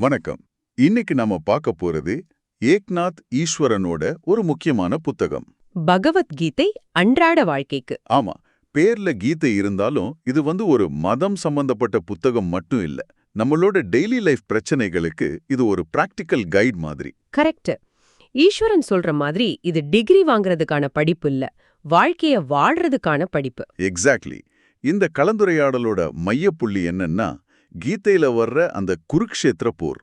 வணக்கம். இன்னைக்கு நாம பார்க்க போறது ஏக்நாத் ஈஸ்வரனோட ஒரு முக்கியமான புத்தகம். பகவத்கீதை அன்றாட வாழ்க்கைக்கு. ஆமா பேர்ல கீதை இருந்தாலும் இது வந்து ஒரு மதம் சம்பந்தப்பட்ட புத்தகம் மட்டும் இல்ல. நம்மளோட டெய்லி லைஃப் பிரச்சனைகளுக்கு இது ஒரு பிராக்டிக்கல் கைட் மாதிரி. கரெக்ட். ஈஸ்வரன் சொல்ற மாதிரி இது டிகிரி வாங்குறதுக்கான படிப்பு இல்ல வாழ்க்கைய வாழ்றதுக்கான படிப்பு. எக்ஸாக்ட்லி. இந்த கலந்துரையாடலோட மையப்புள்ளி என்னன்னா கீதையில வர்ற அந்த குருக்ஷேத்திர போர்.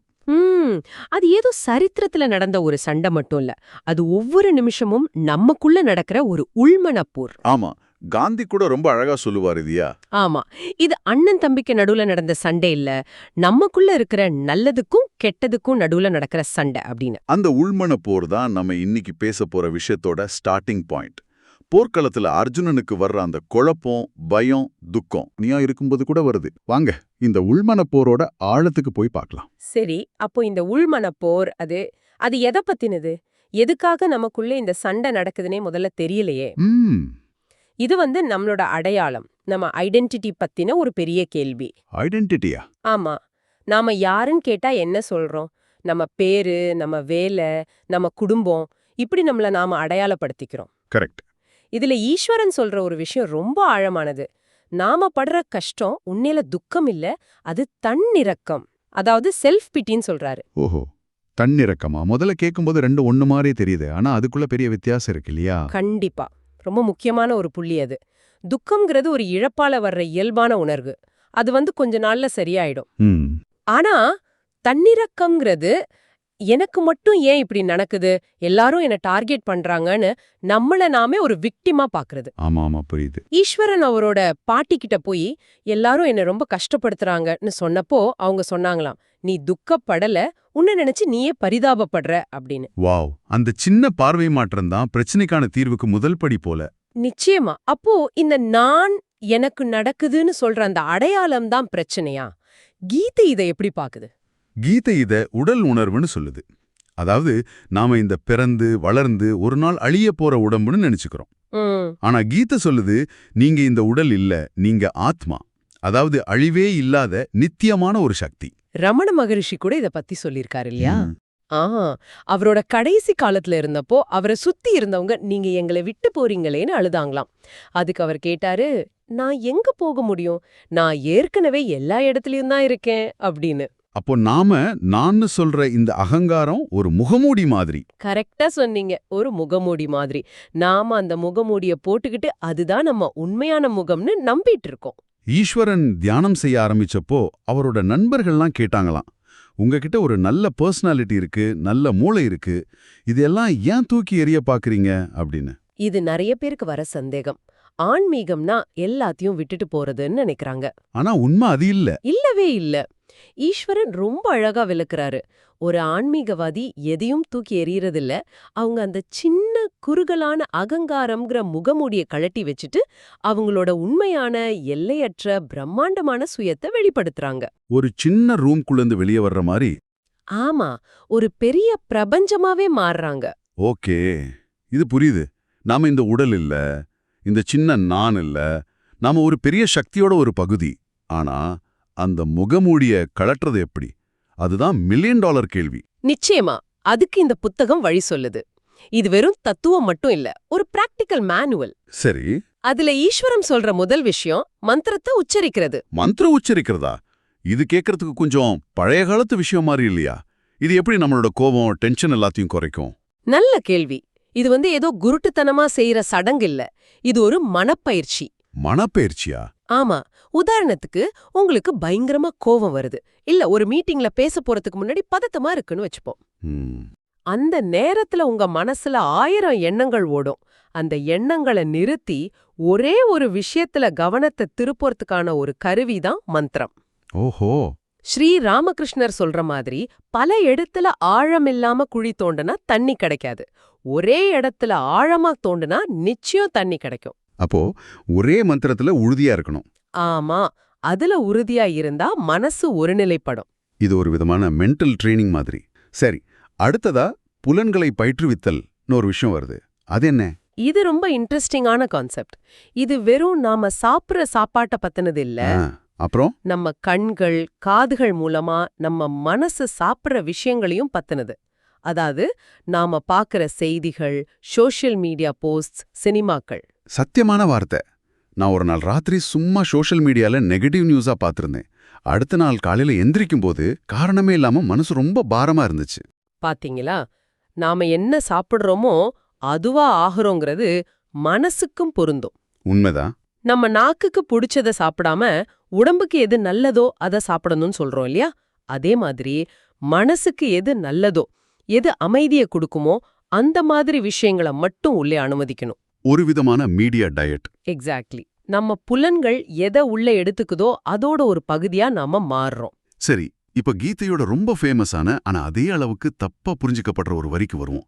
அது ஏதோ சரித்திரத்துல நடந்த ஒரு சண்டை மட்டும் இல்ல. அது ஒவ்வொரு நிமிஷமும் நமக்குள்ள நடக்கிற ஒரு உள்மனப்போர் ஆமா காந்தி கூட ரொம்ப அழகா சொல்லுவார் இல்லையா ஆமா இது அண்ணன் தம்பிக்கு நடுவுல நடந்த சண்டை இல்ல. நமக்குள்ள இருக்கிற நல்லதுக்கும் கெட்டதுக்கும் நடுவுல நடக்கிற சண்டை அப்படின்னு. அந்த உள்மன போர் தான் நம்ம இன்னைக்கு பேச போற விஷயத்தோட ஸ்டார்டிங் பாயிண்ட் போர்க்களத்துல அர்ஜுனனுக்கு வர்ற அந்த குழப்பம் பயம் துக்கம் நீயா இருக்கும்போது கூட வருது. வாங்க இந்த உள்மன போரோட ஆழத்துக்கு போய் பார்க்கலாம். சரி அப்போ இந்த உள்மனப்போர் அது அது எதை பத்தினது? எதுக்காக நமக்குள்ள இந்த சண்டை நடக்குதுன்னே முதல்ல தெரியலையே. ம். இது வந்து நம்மளோட அடையாளம் நம்ம ஐடென்டிட்டி பத்தின ஒரு பெரிய கேள்வி. ஐடென்டிட்டியா? ஆமா நாம யாருன்னு கேட்டா என்ன சொல்றோம்? நம்ம பேரு நம்ம வேலை நம்ம குடும்பம் இப்படி நம்மள நாம அடையாளப்படுத்திக்கிறோம். கரெக்ட். இதுல ஈஸ்வரன் சொல்ற ஒரு விஷயம் ரொம்ப ஆழமானது. நாம படுற கஷ்டம் உண்மையில துக்கம் இல்ல அது தன்னிறக்கம். அதாவது செல்ஃப் பிட்டின்னு சொல்றாரு. ஓஹோ தன்னிறக்கமா? முதல்ல கேட்கும்போது ரெண்டு ஒண்ணு மாதிரி தெரியுது ஆனா அதுக்குள்ள பெரிய வித்தியாசம் இருக்கு இல்லையா? கண்டிப்பா. ரொம்ப முக்கியமான ஒரு புள்ளி அது. துக்கம்ங்கிறது ஒரு இழப்பால வர்ற இயல்பான உணர்வு. அது வந்து கொஞ்ச நாள்ல சரியாயிடும். ஆனா தன்னிறக்கம்ங்கிறது எனக்கு மட்டும் ஏன் இப்படி நடக்குது? எல்லாரும் என்ன டார்கெட் பண்றாங்கன்னு நம்மள நாமே ஒரு விக்டிமா பாக்குறது. ஆமா ஆமா புரியுது. ஈஸ்வரன் அவரோட பாட்டி கிட்ட போய் எல்லாரும் என்ன ரொம்ப கஷ்டப்படுத்துறாங்கன்னு சொன்னப்போ அவங்க சொன்னாங்களாம் நீ துக்கப்படல உன்னை நினைச்சு நீயே பரிதாபப்படுற அப்படின்னு. வாவ் அந்த சின்ன பார்வை மாற்றம் தான் பிரச்சனைக்கான தீர்வுக்கு முதல் படி போல. நிச்சயமா அப்போ இந்த நான் எனக்கு நடக்குதுன்னு சொல்ற அந்த அடையாளம் தான் பிரச்சனையா? கீதை இதை எப்படி பாக்குது? கீதை இத உடல் உணர்வுன்னு சொல்லுது. அதாவது நாம இந்த பிறந்து வளர்ந்து ஒரு நாள் அழிய போற உடம்புன்னு நினைச்சுக்கிறோம். ஆனா கீதை சொல்லுது நீங்க இந்த உடல் இல்ல நீங்க ஆத்மா. அதாவது அழிவே இல்லாத நித்தியமான ஒரு சக்தி. ரமண மகரிஷி கூட இத பத்தி சொல்லிருக்காரு இல்லையா. ஆ அவரோட கடைசி காலத்துல இருந்தப்போ அவரை சுத்தி இருந்தவங்க நீங்க எங்களை விட்டு போறீங்களேன்னு அழுதாங்களாம். அதுக்கு அவர் கேட்டாரு நான் எங்க போக முடியும்? நான் ஏற்கனவே எல்லா இடத்துலயும் தான் இருக்கேன் அப்படின்னு. அப்போ நாம நான்னு சொல்ற இந்த அகங்காரம் ஒரு முகமூடி மாதிரி. கரெக்டா சொன்னீங்க. ஒரு முகமூடி மாதிரி. நாம அந்த முகமூடிய போட்டுக்கிட்டு அதுதான் நம்ம உண்மையான முகம்னு நம்பிட்டு இருக்கோம் ஈஸ்வரன் தியானம் செய்ய ஆரம்பிச்சப்போ அவரோட நண்பர்கள்லாம் கேட்டாங்களாம். உங்ககிட்ட ஒரு நல்ல பர்சனாலிட்டி இருக்கு நல்ல மூளை இருக்கு. இதெல்லாம் ஏன் தூக்கி எறிய பாக்குறீங்க? அப்படின்னு. இது நிறைய பேருக்கு வர சந்தேகம். ஆன்மீகம்னா எல்லாத்தையும் விட்டுட்டு போறதுன்னு நினைக்கிறாங்க. ஆனா உண்மை அது இல்ல. இல்லவே இல்ல. ஈஸ்வரன் ரொம்ப அழகா விளக்குறாரு. ஒரு ஆன்மீகவாதி எதையும் தூக்கி எறியறதில்ல. அவங்க அந்த சின்ன குறுகலான அகங்காரம்ங்கிற முகமூடிய கழட்டி வச்சுட்டு அவங்களோட உண்மையான எல்லையற்ற பிரம்மாண்டமான சுயத்தை வெளிப்படுத்துறாங்க. ஒரு சின்ன ரூம்குள்ள இருந்து வெளியே வர்ற மாதிரி ஆமா ஒரு பெரிய பிரபஞ்சமாவே மாறுறாங்க. ஓகே இது புரியுது. நாம இந்த உடல் இல்ல இந்த சின்ன நான் இல்ல நாம ஒரு பெரிய சக்தியோட ஒரு பகுதி. ஆனா அந்த முகமூடிய கழட்டுறது எப்படி? அதுதான் மில்லியன் டாலர் கேள்வி. நிச்சயமா அதுக்கு இந்த புத்தகம் வழி சொல்லுது. இது வெறும் தத்துவம் மட்டும் இல்ல ஒரு பிராக்டிக்கல் மேனுவல் சரி. அதுல ஈஸ்வரம் சொல்ற முதல் விஷயம் மந்திரத்தை உச்சரிக்கிறது. மந்திரம் உச்சரிக்கிறதா? இது கேட்கறதுக்கு கொஞ்சம் பழைய காலத்து விஷயம் மாதிரி இல்லையா? இது எப்படி நம்மளோட கோபம் டென்ஷன் எல்லாத்தையும் குறைக்கும்? நல்ல கேள்வி. இது வந்து ஏதோ குருட்டுத்தனமா செய்யற சடங்கு இல்ல. இது ஒரு மனப்பயிற்சி. மனப்பெயர்ச்சியா ஆமா. உதாரணத்துக்கு உங்களுக்கு பயங்கரமா கோவம் வருது. இல்ல ஒரு மீட்டிங்ல பேச போறதுக்கு முன்னாடி பதட்டமா இருக்குன்னு வச்சுப்போம். அந்த நேரத்துல உங்க மனசுல ஆயிரம் எண்ணங்கள் ஓடும். அந்த எண்ணங்களை நிறுத்தி ஒரே ஒரு விஷயத்துல கவனத்தை திருப்புறதுக்கான ஒரு கருவி தான் மந்திரம். ஓஹோ! ஸ்ரீ ராமகிருஷ்ணர் சொல்ற மாதிரி பல இடத்துல ஆழமில்லாம குழி தோண்டுனா தண்ணி கிடைக்காது. ஒரே இடத்துல ஆழமா தோண்டுனா நிச்சயம் தண்ணி கிடைக்கும். அப்போ ஒரே மந்திரத்துல உறுதியா இருக்கணும். ஆமா. அதுல உறுதியா இருந்தா மனசு ஒருநிலைப்படும். இது ஒரு விதமான மென்டல் ட்ரைனிங் மாதிரி. சரி அடுத்ததா புலன்களை பயிற்றுவித்தல்னு ஒரு விஷயம் வருது. அது என்ன? இது ரொம்ப இன்ட்ரெஸ்டிங்கான கான்செப்ட் இது வெறும் நாம சாப்பிடுற சாப்பாட்ட பத்தினது இல்ல. அப்புறம்? நம்ம கண்கள் காதுகள் மூலமா நம்ம மனசு சாப்பிடுற விஷயங்களையும் பத்தினது. அதாவது நாம பார்க்குற செய்திகள் சோஷியல் மீடியா போஸ்ட் சினிமாக்கள் சத்தியமான வார்த்தை. நான் ஒரு நாள் ராத்திரி சும்மா சோஷியல் மீடியால நெகட்டிவ் நியூஸா பார்த்திருந்தேன். அடுத்த நாள் காலையில எந்திரிக்கும் போது காரணமே இல்லாம மனசு ரொம்ப பாரமா இருந்துச்சு. பாத்தீங்களா? நாம என்ன சாப்பிடுறோமோ அதுவா ஆகுறோங்கிறது மனசுக்கும் பொருந்தும். உண்மைதான் நம்ம நாக்குக்கு புடிச்சத சாப்பிடாம உடம்புக்கு எது நல்லதோ அத சாப்பிடணும்னு சொல்றோம் இல்லையா? அதே மாதிரி மனசுக்கு எது நல்லதோ எது அமைதியை கொடுக்குமோ அந்த மாதிரி விஷயங்களை மட்டும் உள்ளே அனுமதிக்கணும். ஒரு விதமான மீடியா டயட். எக்ஸாக்ட்லி நம்ம புலன்கள் எதை உள்ள எடுத்துக்குதோ அதோட ஒரு பகுதியா நாம மாறுறோம். சரி இப்ப கீதையோட ரொம்ப ஃபேமஸான ஆனா அதே அளவுக்கு தப்பா புரிஞ்சுக்கப்படுற ஒரு வரிக்கு வருவோம்.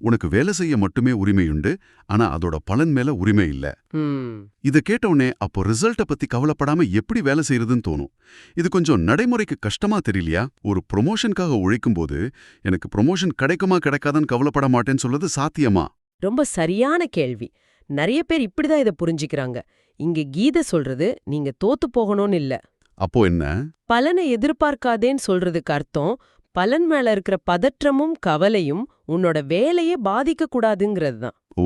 உனக்கு வேலை செய்ய மட்டுமே உரிமையுண்டு ஆனா அதோட பலன் மேல உரிமை இல்ல. இத கேட்டவுடனே அப்போ ரிசல்ட்ட பத்தி கவலைப்படாம எப்படி வேலை செய்யறதுன்னு தோணும். இது கொஞ்சம் நடைமுறைக்கு கஷ்டமா தெரியலையா? ஒரு ப்ரொமோஷனுக்காக உழைக்கும்போது எனக்கு ப்ரொமோஷன் கிடைக்குமா கிடைக்காதான்னு கவலைப்பட மாட்டேன்னு சொல்றது சாத்தியமா? ரொம்ப சரியான கேள்வி. நிறைய பேர் இப்படிதான் இதை புரிஞ்சுக்கிறாங்க. இங்க கீதை சொல்றது நீங்க தோத்து போகணும்னு இல்ல. அப்போ என்ன? பலனை எதிர்பார்க்காதேன்னு சொல்றதுக்கு அர்த்தம் பலன் மேல இருக்கிற பதற்றமும் கவலையும் உன்னோட வேலையே பாதிக்க கூடாதுங்கிறது தான். ஓ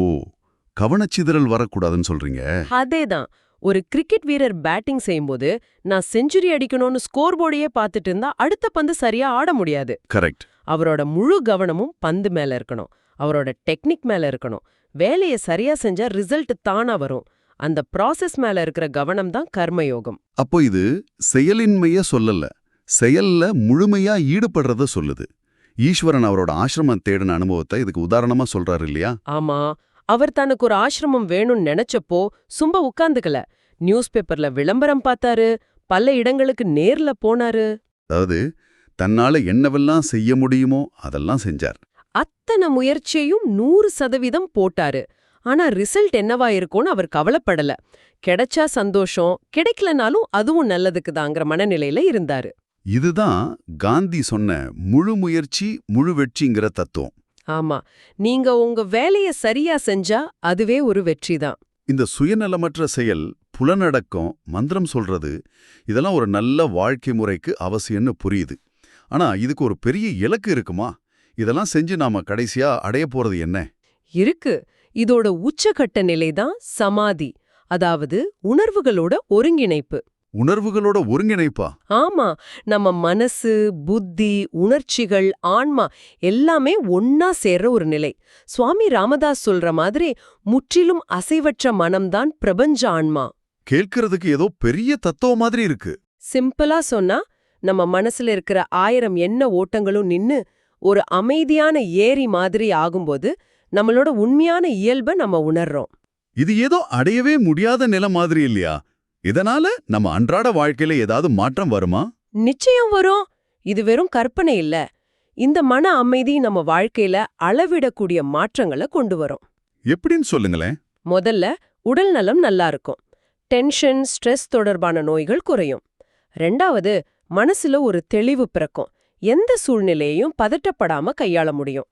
கவனச்சிதறல் வரக்கூடாதுன்னு சொல்றீங்க? அதேதான். ஒரு கிரிக்கெட் வீரர் பேட்டிங் செய்யும்போது நான் செஞ்சுரி அடிக்கணும்னு ஸ்கோர் போர்டையே பார்த்துட்டு இருந்தா அடுத்த பந்து சரியா ஆட முடியாது. கரெக்ட். அவரோட முழு கவனமும் பந்து மேல இருக்கணும். அவரோட டெக்னிக் மேல இருக்கணும். வேலையை சரியா செஞ்சா ரிசல்ட் தானா வரும். அந்த ப்ராசஸ் மேல இருக்கிற கவனம் தான் கர்மயோகம். அப்போ இது செயலின்மைய சொல்லல. செயல்ல முழுமையா ஈடுபடுறத சொல்லுது. ஈஸ்வரன் அவரோட ஆசிரமம் தேடின அனுபவத்தை இதுக்கு உதாரணமா சொல்றாரு இல்லையா? ஆமா. அவர் தனக்கு ஒரு ஆசிரமம் வேணும்னு நினைச்சப்போ சும்மா உட்கார்ந்துக்கல. நியூஸ் பேப்பர்ல விளம்பரம் பார்த்தாரு. பல இடங்களுக்கு நேர்ல போனாரு. அதாவது தன்னால என்னவெல்லாம் செய்ய முடியுமோ அதெல்லாம் செஞ்சார். அத்தனை முயற்சியையும் நூறு சதவீதம் போட்டாரு. ஆனா ரிசல்ட் என்னவா இருக்கும்னு அவர் கவலைப்படல. கிடைச்சா சந்தோஷம் கிடைக்கலனாலும் அதுவும் நல்லதுக்கு தாங்கிற மனநிலையில இருந்தாரு. இதுதான் காந்தி சொன்ன முழு முயற்சி முழு வெற்றிங்கிற தத்துவம். ஆமா. நீங்க உங்க வேலைய சரியா செஞ்சா அதுவே ஒரு வெற்றிதான். இந்த சுயநலமற்ற செயல் புலனடக்கம் மந்திரம் சொல்றது இதெல்லாம் ஒரு நல்ல வாழ்க்கை முறைக்கு அவசியம்னு புரியுது. ஆனா இதுக்கு ஒரு பெரிய இலக்கு இருக்குமா? இதெல்லாம் செஞ்சு நாம கடைசியா அடைய போறது என்ன? இருக்கு. இதோட உச்சகட்ட நிலைதான் சமாதி. அதாவது உணர்வுகளோட ஒருங்கிணைப்பு. உணர்வுகளோட ஒருங்கிணைப்பா? ஆமா. நம்ம மனசு புத்தி உணர்ச்சிகள் ஆன்மா எல்லாமே ஒன்னா சேர்ற ஒரு நிலை. சுவாமி ராமதாஸ் சொல்ற மாதிரி முற்றிலும் அசைவற்ற மனம்தான் பிரபஞ்ச ஆன்மா. கேட்கறதுக்கு ஏதோ பெரிய தத்துவம் மாதிரி இருக்கு. சிம்பிளா சொன்னா நம்ம மனசுல இருக்கிற ஆயிரம் எண்ண ஓட்டங்களும் நின்னு ஒரு அமைதியான ஏரி மாதிரி ஆகும்போது நம்மளோட உண்மையான இயல்பை நம்ம உணர்றோம். இது ஏதோ அடையவே முடியாத நிலை மாதிரி இல்லையா? இதனால நம்ம அன்றாட வாழ்க்கையில ஏதாவது மாற்றம் வருமா? நிச்சயம் வரும். இது வெறும் கற்பனை இல்ல. இந்த மன அமைதி நம்ம வாழ்க்கையில அளவிடக்கூடிய மாற்றங்களை கொண்டு வரும். எப்படின்னு சொல்லுங்களேன். முதல்ல உடல் நலம் நல்லா இருக்கும். டென்ஷன் ஸ்ட்ரெஸ் தொடர்பான நோய்கள் குறையும். ரெண்டாவது மனசுல ஒரு தெளிவு பிறக்கும். எந்த சூழ்நிலையையும் பதட்டப்படாம கையாள முடியும்.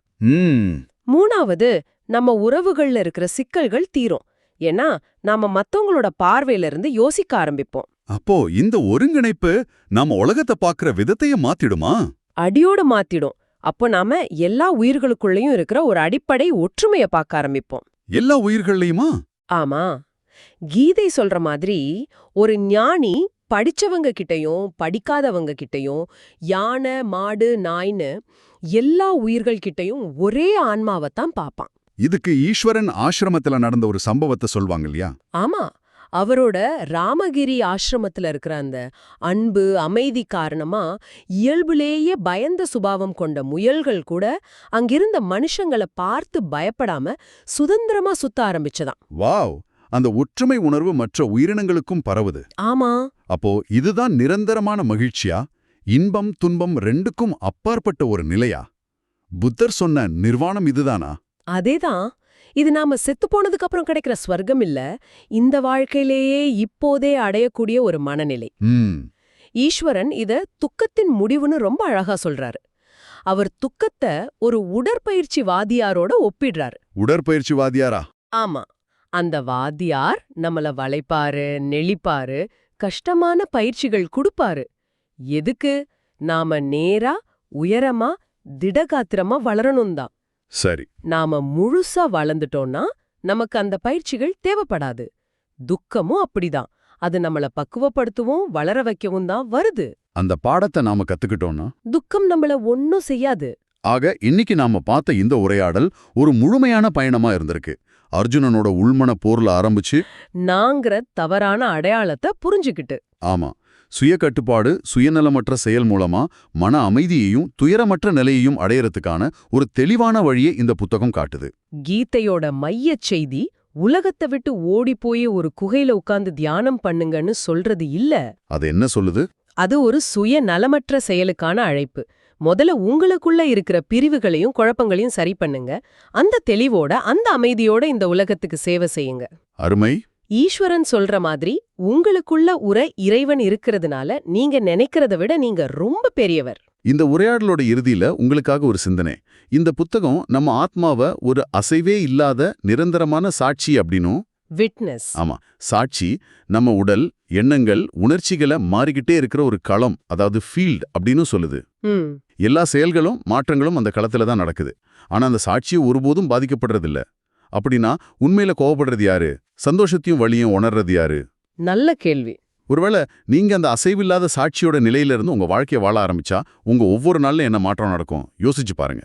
மூணாவது நம்ம உறவுகள்ல இருக்கிற சிக்கல்கள் தீரும். ஏன்னா நாம மத்தவங்களோட பார்வையில இருந்து யோசிக்க ஆரம்பிப்போம். அப்போ இந்த ஒருங்கிணைப்பு நாம உலகத்தை பார்க்கிற விதத்தையே மாத்திடுமா? அடியோட மாத்திடும். அப்போ நாம எல்லா உயிர்களுக்குள்ளேயும் இருக்கிற ஒரு அடிப்படை ஒற்றுமைய பார்க்க ஆரம்பிப்போம். எல்லா உயிர்கள்லயுமா? ஆமா. கீதை சொல்ற மாதிரி ஒரு ஞானி படிச்சவங்க கிட்டயும் படிக்காதவங்க கிட்டயும் யானை மாடு நாய்னு எல்லா உயிர்கள் கிட்டயும் ஒரே ஆன்மாவைத்தான் பார்ப்பான். இதுக்கு ஈஸ்வரன் ஆசிரமத்துல நடந்த ஒரு சம்பவத்தை சொல்வாங்க இல்லையா? ஆமா. அவரோட ராமகிரி ஆசிரமத்துல இருக்கிற அந்த அன்பு அமைதி காரணமா இயல்புலேயே பயந்த சுபாவம் கொண்ட முயல்கள் கூட அங்கிருந்த மனுஷங்கள பார்த்து பயப்படாம சுதந்திரமா சுத்த ஆரம்பிச்சதாம். வாவ்! அந்த ஒற்றுமை உணர்வு மற்ற உயிரினங்களுக்கும் பரவுது. ஆமா. அப்போ இதுதான் நிரந்தரமான மகிழ்ச்சியா? இன்பம் துன்பம் ரெண்டுக்கும் அப்பாற்பட்ட ஒரு நிலையா? புத்தர் சொன்ன நிர்வாணம் இதுதானா? அதேதான். இது நாம செத்து போனதுக்கு அப்புறம் கிடைக்கிற ஸ்வர்க்கம் இல்ல. இந்த வாழ்க்கையிலேயே இப்போதே அடையக்கூடிய ஒரு மனநிலை. ஈஸ்வரன் இத துக்கத்தின் முடிவுன்னு ரொம்ப அழகா சொல்றாரு. அவர் துக்கத்தை ஒரு உடற்பயிற்சி வாதியாரோட ஒப்பிடுறாரு. உடற்பயிற்சி வாதியாரா ஆமா. அந்த வாத்தியார் நம்மள வளைப்பாரு நெளிப்பாரு கஷ்டமான பயிற்சிகள் கொடுப்பாரு. எதுக்கு? நாம நேரா உயரமா திடகாத்திரமா வளரணும் தான். சரி. நாம முழுசா வளர்ந்துட்டோம்னா நமக்கு அந்த பயிற்சிகள் தேவைப்படாது. துக்கமும் அப்படிதான் அது நம்மள பக்குவப்படுத்தவும் வளர வைக்கவும் தான் வருது. அந்த பாடத்தை நாம கத்துக்கிட்டோம்னா? துக்கம் நம்மள ஒன்னும் செய்யாது. ஆக இன்னைக்கு நாம பார்த்த இந்த உரையாடல் ஒரு முழுமையான பயணமா இருந்திருக்கு. அர்ஜுனனோட உள்மன போர்ல ஆரம்பிச்சு நாங்கிற தவறான அடையாளத்தை புரிஞ்சுக்கிட்டு. ஆமா சுய கட்டுப்பாடு சுயநலமற்ற செயல் மூலமா மன அமைதியையும் துயரமற்ற நிலையையும் அடையறதுக்கான ஒரு தெளிவான வழியை இந்த புத்தகம் காட்டுது. கீதையோட மையச் செய்தி உலகத்தை விட்டு ஓடி போய் ஒரு குகையில உட்கார்ந்து தியானம் பண்ணுங்கன்னு சொல்றது இல்ல. அது என்ன சொல்லுது? அது ஒரு சுய நலமற்ற செயலுக்கான அழைப்பு. முதல்ல உங்களுக்குள்ள இருக்கிற பிரிவுகளையும் குழப்பங்களையும் சரி பண்ணுங்க. அந்த தெளிவோட அந்த அமைதியோட இந்த உலகத்துக்கு சேவை செய்யுங்க. அருமை. ஈஸ்வரன் சொல்ற மாதிரி உங்களுக்குள்ள உர இறைவன் இருக்கிறதுனால நீங்க நினைக்கிறத விட நீங்க ரொம்ப பெரியவர். இந்த உரையாடலோட இறுதியில உங்களுக்காக ஒரு சிந்தனை. இந்த புத்தகம் நம்ம ஆத்மாவை ஒரு அசைவே இல்லாத நிரந்தரமான சாட்சி அப்படின்னும் விட்னஸ் ஆமா சாட்சி நம்ம உடல் எண்ணங்கள் உணர்ச்சிகளை மாறிக்கிட்டே இருக்கிற ஒரு களம் அதாவது ஃபீல்ட் அப்படின்னு சொல்லுது. எல்லா செயல்களும் மாற்றங்களும் அந்த களத்துல தான் நடக்குது. ஆனா அந்த சாட்சியை ஒருபோதும் பாதிக்கப்படுறதில்ல. அப்படின்னா உண்மையில கோவப்படுறது யாரு? சந்தோஷத்தையும் வழியும் உணர்றது யாரு? நல்ல கேள்வி. ஒருவேளை நீங்க அந்த அசைவில்லாத சாட்சியோட நிலையில இருந்து உங்க வாழ்க்கையை வாழ ஆரம்பிச்சா உங்க ஒவ்வொரு நாள்ல என்ன மாற்றம் நடக்கும்? யோசிச்சு பாருங்க.